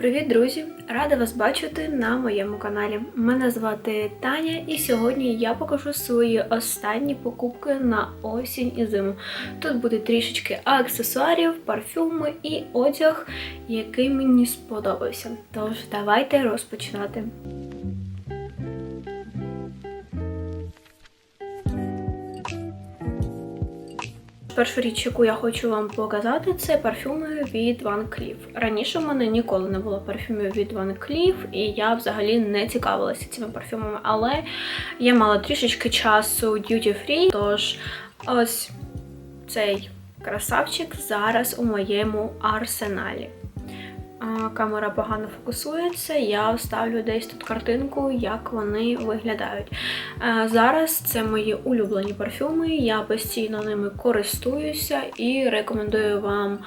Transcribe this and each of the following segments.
Привіт, друзі! Рада вас бачити на моєму каналі. Мене звати Таня, і сьогодні я покажу свої останні покупки на осінь і зиму. Тут буде трішечки аксесуарів, парфюми і одяг, який мені сподобався. Тож, давайте розпочинати. Першу річ, яку я хочу вам показати, це парфюми від Van Cleef. Раніше в мене ніколи не було парфюмів від Van Cleef, і я взагалі не цікавилася цими парфюмами, але я мала трішечки часу duty free, тож ось цей красавчик зараз у моєму арсеналі. Камера погано фокусується, я вставлю десь тут картинку, як вони виглядають. Зараз це мої улюблені парфюми, я постійно ними користуюся і рекомендую вам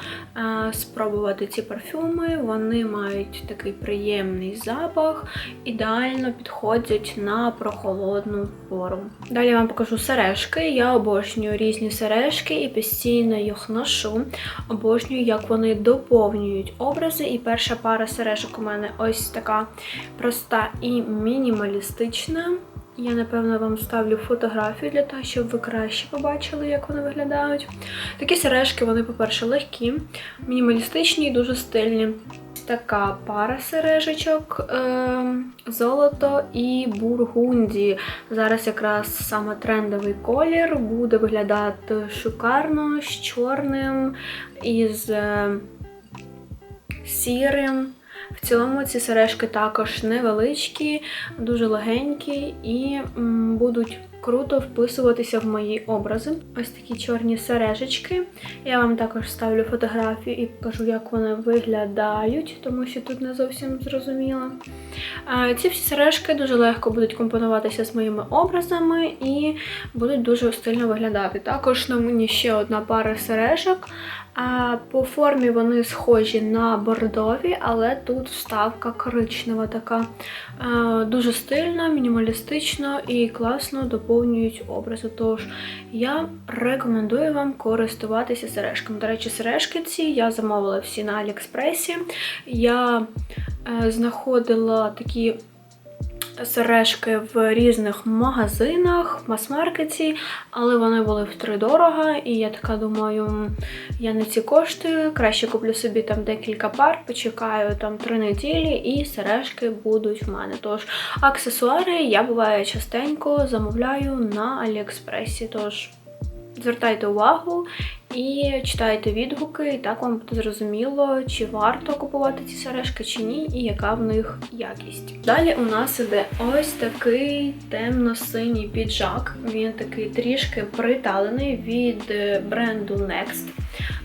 спробувати ці парфюми. Вони мають такий приємний запах, ідеально підходять на прохолодну пору. Далі я вам покажу сережки. Я обожнюю різні сережки і постійно їх ношу. Обожнюю, як вони доповнюють образи. І перша пара сережок у мене ось така проста і мінімалістична. Я, напевно, вам ставлю фотографію для того, щоб ви краще побачили, як вони виглядають. Такі сережки, вони, по-перше, легкі, мінімалістичні і дуже стильні. Така пара сережечок, е, золото і бургунді. Зараз якраз саме трендовий колір буде виглядати шикарно, з чорним, із е, сірим. В цілому ці сережки також невеличкі, дуже легенькі і будуть круто вписуватися в мої образи. Ось такі чорні сережечки. Я вам також ставлю фотографію і покажу, як вони виглядають, тому що тут не зовсім зрозуміло. Ці всі сережки дуже легко будуть компонуватися з моїми образами і будуть дуже стильно виглядати. Також на мені ще одна пара сережок. А по формі вони схожі на бордові, але тут вставка коричнева така. А, Дуже стильна, мінімалістично і класно доповнюють образи. Тож я рекомендую вам користуватися сережками. До речі, сережки ці я замовила всі на Аліекспресі. Я е, знаходила такі сережки в різних магазинах, мас-маркеті, але вони були втридорога, і я така думаю, я не ці коштую, краще куплю собі там декілька пар, почекаю там три неділі, і сережки будуть в мене. Тож аксесуари я буває частенько замовляю на Аліекспресі. Тож звертайте увагу і читайте відгуки, і так вам буде зрозуміло, чи варто купувати ці сережки чи ні, і яка в них якість. Далі у нас іде ось такий темно-синій піджак. Він такий трішки приталений від е, бренду Next.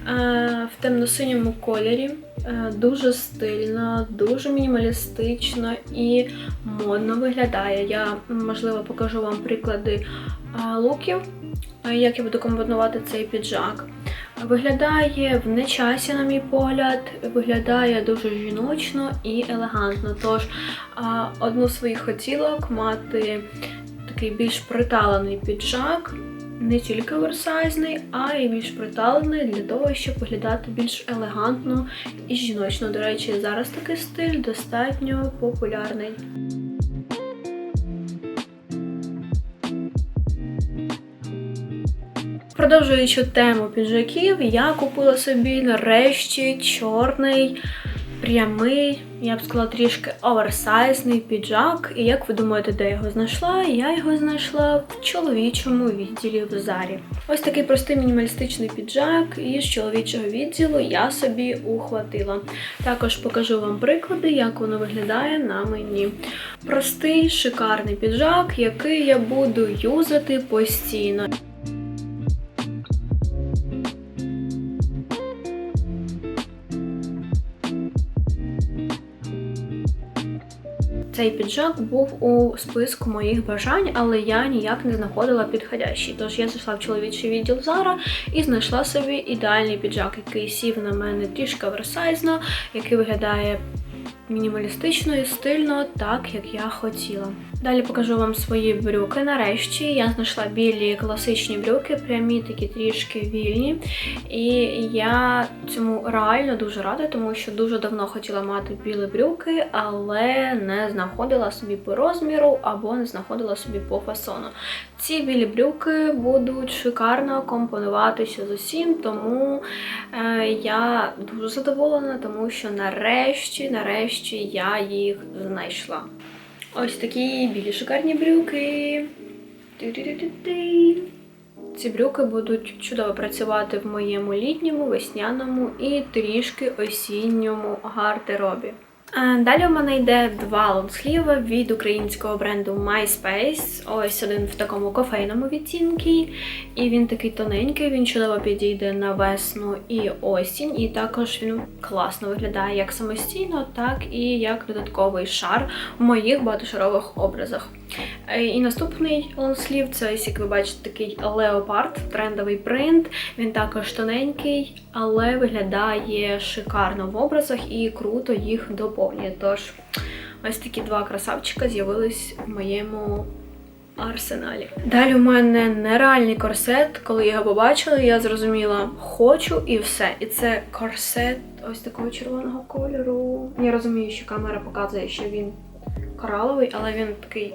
Е, В темно-синьому кольорі. Е, Дуже стильно, дуже мінімалістично і модно виглядає. Я, можливо, покажу вам приклади луків, як я буду компонувати цей піджак. Виглядає в нечасі, на мій погляд, виглядає дуже жіночно і елегантно. Тож одну з своїх хотілок мати такий більш приталений піджак, не тільки оверсайзний, а й більш приталений для того, щоб виглядати більш елегантно і жіночно. До речі, зараз такий стиль достатньо популярний. Продовжуючи тему піджаків, я купила собі нарешті чорний, прямий, я б сказала, трішки оверсайзний піджак. І як ви думаєте, де я його знайшла? Я його знайшла в чоловічому відділі в Зарі. Ось такий простий мінімалістичний піджак із чоловічого відділу я собі ухватила. Також покажу вам приклади, як воно виглядає на мені. Простий, шикарний піджак, який я буду юзати постійно. Цей піджак був у списку моїх бажань, але я ніяк не знаходила підходящий. Тож я зайшла в чоловічий відділ Зара і знайшла собі ідеальний піджак, який сів на мене трішки оверсайзно, який виглядає мінімалістично і стильно, так як я хотіла. Далі покажу вам свої брюки. Нарешті я знайшла білі класичні брюки, прямі такі трішки вільні. І я цьому реально дуже рада, тому що дуже давно хотіла мати білі брюки, але не знаходила собі по розміру або не знаходила собі по фасону. Ці білі брюки будуть шикарно компонуватися з усім, тому е, я дуже задоволена, тому що нарешті, нарешті я їх знайшла. Ось такі білі шикарні брюки. Ці брюки будуть чудово працювати в моєму літньому, весняному і трішки осінньому гардеробі. Далі у мене йде два лонгсліва від українського бренду MySpace. Ось один в такому кофейному відтінку. І він такий тоненький, він чудово підійде на весну і осінь. І також він класно виглядає як самостійно, так і як додатковий шар в моїх багатошарових образах. Е, І наступний лонслів це ось, як ви бачите, такий леопард, трендовий принт. Він також тоненький, але виглядає шикарно в образах і круто їх доповнює. Тож ось такі два красавчика з'явились в моєму арсеналі. Далі у мене нереальний корсет. Коли я його побачила, я зрозуміла, хочу і все. І це корсет ось такого червоного кольору. Я розумію, що камера показує, що він кораловий, але він такий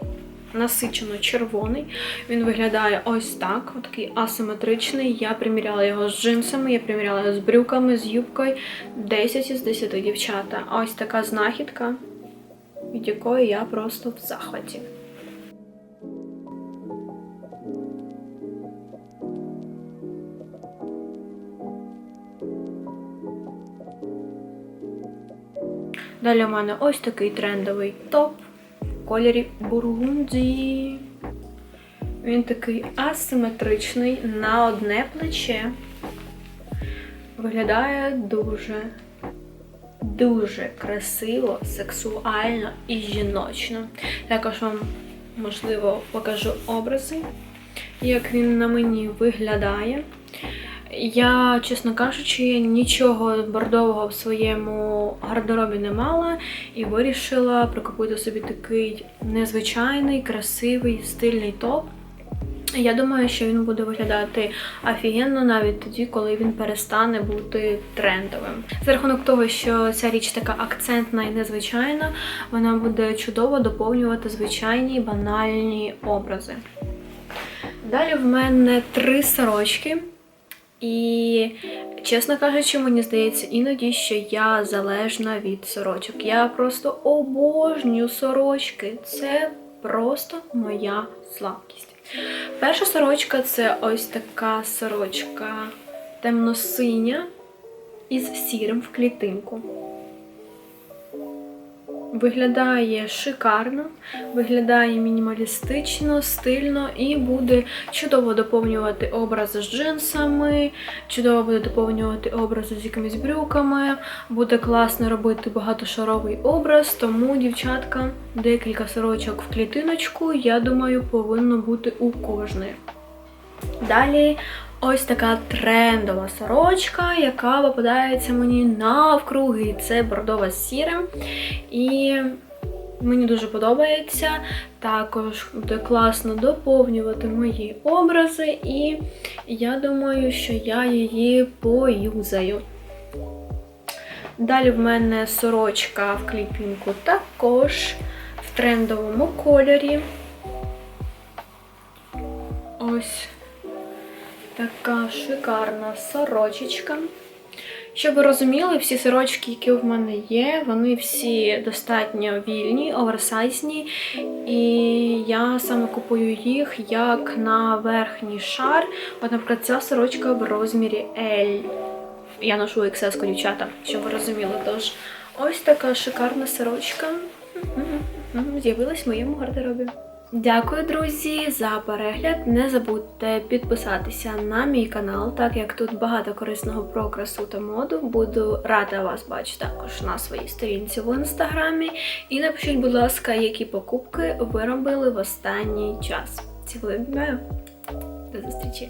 насичено червоний. Він виглядає ось так, такий асиметричний. Я приміряла його з джинсами, я приміряла його з брюками, з юбкою. 10 із 10 дівчата. Ось така знахідка, від якої я просто в захваті. Далі у мене ось такий трендовий топ кольорі бургунді. Він такий асиметричний на одне плече. Виглядає дуже, дуже красиво, сексуально і жіночно. Також вам, можливо, покажу образи, як він на мені виглядає. Я, чесно кажучи, нічого бордового в своєму гардеробі не мала і вирішила прикупити собі такий незвичайний, красивий, стильний топ. Я думаю, що він буде виглядати офігенно навіть тоді, коли він перестане бути трендовим. За рахунок того, що ця річ така акцентна і незвичайна, вона буде чудово доповнювати звичайні банальні образи. Далі в мене три сорочки. І, чесно кажучи, мені здається іноді, що я залежна від сорочок. Я просто обожнюю сорочки. Це просто моя слабкість. Перша сорочка це ось така сорочка темно-синя із сірим в клітинку. Виглядає шикарно, виглядає мінімалістично, стильно і буде чудово доповнювати образи з джинсами, чудово буде доповнювати образи з якимись брюками, буде класно робити багатошаровий образ, тому, дівчатка, декілька сорочок в клітиночку, я думаю, повинно бути у кожної. Далі ось така трендова сорочка, яка попадається мені навкруги. Це бордова з сірим. І мені дуже подобається. Також буде класно доповнювати мої образи, і я думаю, що я її поюзаю. Далі в мене сорочка в клітинку також в трендовому кольорі. Ось така шикарна сорочечка. Щоб ви розуміли, всі сорочки, які в мене є, вони всі достатньо вільні, оверсайзні. І я саме купую їх як на верхній шар. От, наприклад, ця сорочка в розмірі L. Я ношу XS, дівчата, щоб ви розуміли. Тож, ось така шикарна сорочка з'явилась в моєму гардеробі. Дякую, друзі, за перегляд. Не забудьте підписатися на мій канал, так як тут багато корисного про красу та моду. Буду рада вас бачити також на своїй сторінці в інстаграмі. І напишіть, будь ласка, які покупки ви робили в останній час. Цілую. До зустрічі!